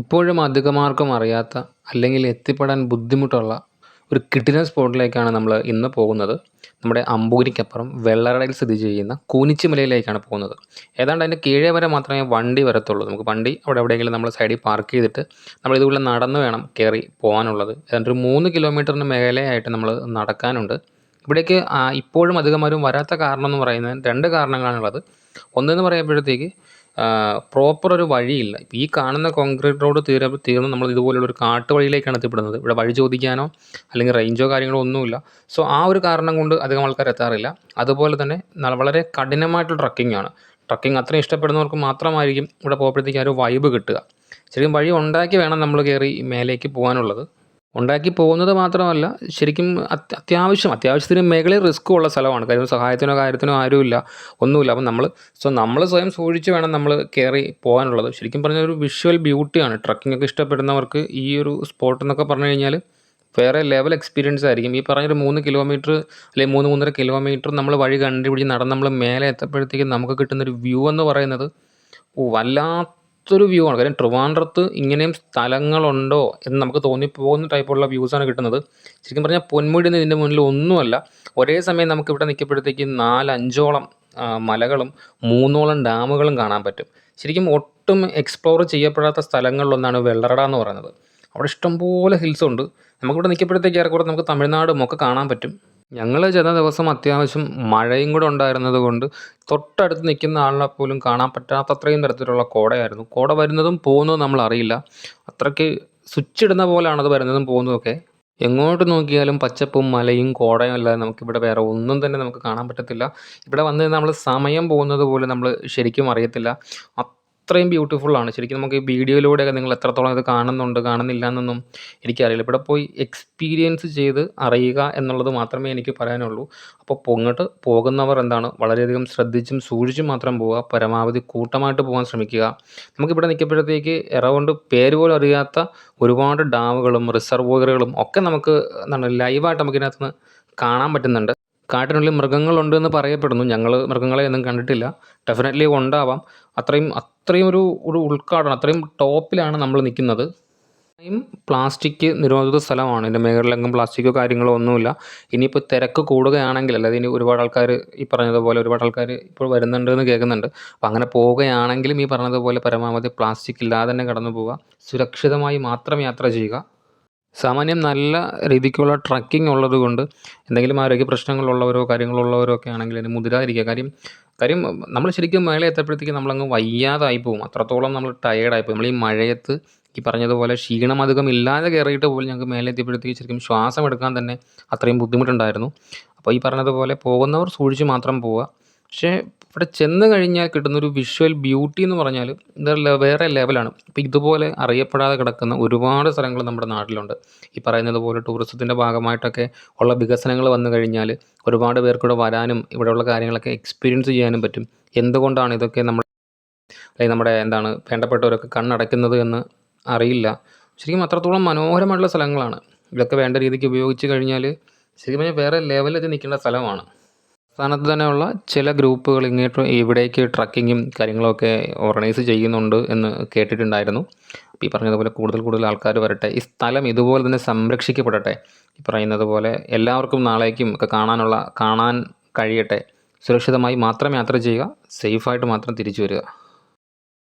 ഇപ്പോഴും അധികമാർക്കും അറിയാത്ത അല്ലെങ്കിൽ എത്തിപ്പെടാൻ ബുദ്ധിമുട്ടുള്ള ഒരു കിടിലൻ സ്പോട്ടിലേക്കാണ് നമ്മൾ ഇന്ന് പോകുന്നത്. നമ്മുടെ അമ്പൂരിക്കപ്പുറം വെള്ളറടയിൽ സ്ഥിതി ചെയ്യുന്ന കൂനിച്ചിമലയിലേക്കാണ് പോകുന്നത്. ഏതാണ്ട് അതിന്റെ കീഴേ വരെ മാത്രമേ വണ്ടി വരത്തുള്ളൂ. നമുക്ക് വണ്ടി അവിടെ എവിടെയെങ്കിലും നമ്മൾ സൈഡിൽ പാർക്ക് ചെയ്തിട്ട് നമ്മൾ ഇതുപോലെ നടന്ന് വേണം കയറി പോകാനുള്ളത്. ഏതാണ്ട് ഒരു മൂന്ന് കിലോമീറ്ററിന് മേലെയായിട്ട് നമ്മൾ നടക്കാനുണ്ട്. ഇവിടേക്ക് ഇപ്പോഴും ഇപ്പോഴും അധികമാരും വരാത്ത കാരണം എന്ന് പറയുന്നത് രണ്ട് കാരണങ്ങളാണുള്ളത്. ഒന്നെന്ന് പറയുമ്പോഴത്തേക്ക് പ്രോപ്പർ ഒരു വഴിയില്ല. ഈ കാണുന്ന കോൺക്രീറ്റ് റോഡ് തീരെ തീർന്ന് നമ്മൾ ഇതുപോലുള്ള ഒരു കാട്ടുവഴിയിലേക്കാണ് എത്തിപ്പെടുന്നത്. ഇവിടെ വഴി ചോദിക്കാനോ അല്ലെങ്കിൽ റേഞ്ചോ കാര്യങ്ങളോ ഒന്നുമില്ല. സോ ആ ഒരു കാരണം കൊണ്ട് അധികം ആൾക്കാർ എത്താറില്ല. അതുപോലെ തന്നെ വളരെ കഠിനമായിട്ടുള്ള ട്രക്കിംഗ് ആണ്. ട്രക്കിംഗ് അത്രയും ഇഷ്ടപ്പെടുന്നവർക്ക് മാത്രമായിരിക്കും ഇവിടെ പോകുമ്പോഴത്തേക്ക് ആ ഒരു വൈബ് കിട്ടുക. ശരിക്കും വഴി ഉണ്ടാക്കി വേണം നമ്മൾ കയറി മേലേക്ക് പോകാനുള്ളത്. ഉണ്ടാക്കി പോകുന്നത് മാത്രമല്ല ശരിക്കും അത്യാവശ്യം അത്യാവശ്യത്തിന് മേഖലയിൽ റിസ്ക് ഉള്ള സ്ഥലമാണ്. കാര്യം സഹായത്തിനോ കാര്യത്തിനോ ആരുമില്ല ഒന്നുമില്ല. അപ്പം നമ്മൾ സോ നമ്മൾ സ്വയം സൂക്ഷിച്ച് വേണം നമ്മൾ കയറി പോകാനുള്ളത്. ശരിക്കും പറഞ്ഞ ഒരു വിഷ്വൽ ബ്യൂട്ടിയാണ് ട്രക്കിംഗ് ഒക്കെ ഇഷ്ടപ്പെടുന്നവർക്ക് ഈ ഒരു സ്പോട്ട് എന്നൊക്കെ പറഞ്ഞു കഴിഞ്ഞാൽ വേറെ ലെവൽ എക്സ്പീരിയൻസ് ആയിരിക്കും. ഈ പറഞ്ഞൊരു മൂന്ന് കിലോമീറ്റർ അല്ലെങ്കിൽ മൂന്ന് മൂന്നര കിലോമീറ്റർ നമ്മൾ വഴി കണ്ടുപിടിച്ച് നടന്ന് നമ്മൾ മേലെ എത്തപ്പോഴത്തേക്കും നമുക്ക് കിട്ടുന്നൊരു വ്യൂ എന്ന് പറയുന്നത് ഓ വല്ലാത്തൊരു വ്യൂ ആണ്. കാര്യം ട്രിവാൻഡ്രത്ത് ഇങ്ങനെയും സ്ഥലങ്ങളുണ്ടോ എന്ന് നമുക്ക് തോന്നിപ്പോകുന്ന ടൈപ്പുള്ള വ്യൂസാണ് കിട്ടുന്നത്. ശരിക്കും പറഞ്ഞാൽ പൊന്മുടി എന്ന് ഇതിന്റെ മുന്നിൽ ഒന്നുമല്ല. ഒരേ സമയം നമുക്ക് ഇവിടെ നിൽക്കപ്പോഴത്തേക്ക് നാലഞ്ചോളം മലകളും മൂന്നോളം ഡാമുകളും കാണാൻ പറ്റും. ശരിക്കും ഒട്ടും എക്സ്പ്ലോർ ചെയ്യപ്പെടാത്ത സ്ഥലങ്ങളിലൊന്നാണ് വെള്ളറട എന്ന് പറയുന്നത്. അവിടെ ഇഷ്ടംപോലെ ഹിൽസ് ഉണ്ട്. നമുക്കിവിടെ നിൽക്കപ്പോഴത്തേക്ക് ഏറെക്കുറെ നമുക്ക് തമിഴ്നാടും ഒക്കെ കാണാൻ പറ്റും. ഞങ്ങൾ ചെന്ന ദിവസം അത്യാവശ്യം മഴയും കൂടെ ഉണ്ടായിരുന്നത് കൊണ്ട് തൊട്ടടുത്ത് നിൽക്കുന്ന ആളിനെ പോലും കാണാൻ പറ്റാത്തത്രയും തരത്തിലുള്ള കോടയായിരുന്നു. കോട വരുന്നതും പോകുന്നതും നമ്മൾ അറിയില്ല. അത്രയ്ക്ക് സ്വിച്ച് ഇടുന്ന പോലെയാണ് അത് വരുന്നതും പോകുന്നതൊക്കെ എങ്ങോട്ട് നോക്കിയാലും പച്ചപ്പും മലയും കോടയും അല്ലാതെ നമുക്കിവിടെ വേറെ ഒന്നും തന്നെ നമുക്ക് കാണാൻ പറ്റത്തില്ല. ഇവിടെ വന്ന് നമ്മൾ സമയം പോകുന്നത് പോലും നമ്മൾ ശരിക്കും അറിയത്തില്ല. അത്രയും ബ്യൂട്ടിഫുള്ളാണ് ശരിക്കും നമുക്ക് ഈ വീഡിയോയിലൂടെയൊക്കെ നിങ്ങൾ എത്രത്തോളം ഇത് കാണുന്നുണ്ട് കാണുന്നില്ല എന്നൊന്നും എനിക്കറിയില്ല. ഇവിടെ പോയി എക്സ്പീരിയൻസ് ചെയ്ത് അറിയുക എന്നുള്ളത് മാത്രമേ എനിക്ക് പറയാനുള്ളൂ. അപ്പോൾ പൊങ്ങോട്ട് പോകുന്നവർ എന്താണ്? വളരെയധികം ശ്രദ്ധിച്ചും സൂക്ഷിച്ചും മാത്രം പോവുക. പരമാവധി കൂട്ടമായിട്ട് പോകാൻ ശ്രമിക്കുക. നമുക്കിവിടെ നിൽക്കപ്പോഴത്തേക്ക് എറൗണ്ട് പേര് പോലും അറിയാത്ത ഒരുപാട് ഡാമുകളും റിസർവോയറുകളും ഒക്കെ നമുക്ക് എന്താണ് ലൈവായിട്ട് നമുക്കിതിനകത്ത് നിന്ന് കാണാൻ പറ്റുന്നുണ്ട്. കാട്ടിനുള്ളിൽ മൃഗങ്ങളുണ്ട് എന്ന് പറയപ്പെടുന്നു. ഞങ്ങൾ മൃഗങ്ങളെ ഒന്നും കണ്ടിട്ടില്ല. ഡെഫിനറ്റ്ലി ഉണ്ടാവാം. അത്രയും അത്രയും ഒരു ഒരു ഉൾക്കാടാണ്. അത്രയും ടോപ്പിലാണ് നമ്മൾ നിൽക്കുന്നത് അത്രയും പ്ലാസ്റ്റിക് നിരോധിത സ്ഥലമാണ്. ഇതിന്റെ മേഖലയിലെങ്കും പ്ലാസ്റ്റിക്കോ കാര്യങ്ങളോ ഒന്നുമില്ല. ഇനിയിപ്പോൾ തിരക്ക് കൂടുകയാണെങ്കിൽ അല്ലാതെ ഇനി ഒരുപാട് ആൾക്കാർ ഈ പറഞ്ഞതുപോലെ ഒരുപാട് ആൾക്കാർ ഇപ്പോൾ വരുന്നുണ്ട് എന്ന് കേൾക്കുന്നുണ്ട്. അപ്പോൾ അങ്ങനെ പോവുകയാണെങ്കിലും ഈ പറഞ്ഞതുപോലെ പരമാവധി പ്ലാസ്റ്റിക് ഇല്ലാതെ തന്നെ കടന്നു പോവുക സുരക്ഷിതമായി മാത്രം യാത്ര ചെയ്യുക. സാമാന്യം നല്ല രീതിക്കുള്ള ട്രക്കിംഗ് ഉള്ളത് കൊണ്ട് എന്തെങ്കിലും ആരോഗ്യ പ്രശ്നങ്ങളുള്ളവരോ കാര്യങ്ങളുള്ളവരോ ഒക്കെ ആണെങ്കിൽ അതിന് മുതിരാതിരിക്കുക. കാര്യം കാര്യം നമ്മൾ ശരിക്കും മേലെ എത്തപ്പോഴത്തേക്ക് നമ്മളങ്ങ് വയ്യാതായി പോകും അത്രത്തോളം നമ്മൾ ടയേർഡായി പോകും നമ്മൾ ഈ മഴയത്ത് ഈ പറഞ്ഞതുപോലെ ക്ഷീണം അധികം ഇല്ലാതെ കയറിയിട്ട് പോലും ഞങ്ങൾക്ക് മേലെ എത്തിയപ്പോഴത്തേക്ക് ശരിക്കും ശ്വാസം എടുക്കാൻ തന്നെ അത്രയും ബുദ്ധിമുട്ടുണ്ടായിരുന്നു. അപ്പോൾ ഈ പറഞ്ഞതുപോലെ പോകുന്നവർ സൂക്ഷിച്ച് മാത്രം പോവുക. പക്ഷേ ഇവിടെ ചെന്ന് കഴിഞ്ഞാൽ കിട്ടുന്നൊരു വിഷ്വൽ ബ്യൂട്ടി എന്ന് പറഞ്ഞാൽ ഇത് വേറെ ലെവലാണ് ഇപ്പോൾ ഇതുപോലെ അറിയപ്പെടാതെ കിടക്കുന്ന ഒരുപാട് സ്ഥലങ്ങൾ നമ്മുടെ നാട്ടിലുണ്ട്. ഈ പറയുന്നത് പോലെ ടൂറിസത്തിന്റെ ഭാഗമായിട്ടൊക്കെ ഉള്ള വികസനങ്ങൾ വന്നു കഴിഞ്ഞാൽ ഒരുപാട് പേർക്കൂടെ വരാനും ഇവിടെയുള്ള കാര്യങ്ങളൊക്കെ എക്സ്പീരിയൻസ് ചെയ്യാനും പറ്റും. എന്തുകൊണ്ടാണ് ഇതൊക്കെ നമ്മൾ അല്ലെങ്കിൽ നമ്മുടെ എന്താണ് വേണ്ടപ്പെട്ടവരൊക്കെ കണ്ണടയ്ക്കുന്നത് എന്ന് അറിയില്ല. ശരിക്കും അത്രത്തോളം മനോഹരമായിട്ടുള്ള സ്ഥലങ്ങളാണ്. ഇതൊക്കെ വേണ്ട രീതിക്ക് ഉപയോഗിച്ച് കഴിഞ്ഞാൽ ശരിക്കും വേറെ ലെവലിൽ നിൽക്കേണ്ട സ്ഥലമാണ്. സംസ്ഥാനത്ത് തന്നെയുള്ള ചില ഗ്രൂപ്പുകൾ ഇങ്ങോട്ട് ഇവിടേക്ക് ട്രക്കിങ്ങും കാര്യങ്ങളൊക്കെ ഓർഗനൈസ് ചെയ്യുന്നുണ്ട് എന്ന് കേട്ടിട്ടുണ്ടായിരുന്നു. അപ്പോൾ ഈ പറഞ്ഞതുപോലെ കൂടുതൽ കൂടുതൽ ആൾക്കാർ വരട്ടെ. ഈ സ്ഥലം ഇതുപോലെ തന്നെ സംരക്ഷിക്കപ്പെടട്ടെ. ഈ പറയുന്നത് പോലെ എല്ലാവർക്കും നാളേക്കും ഒക്കെ കാണാനുള്ള കാണാൻ കഴിയട്ടെ. സുരക്ഷിതമായി മാത്രം യാത്ര ചെയ്യുക. സേഫായിട്ട് മാത്രം തിരിച്ചു വരിക.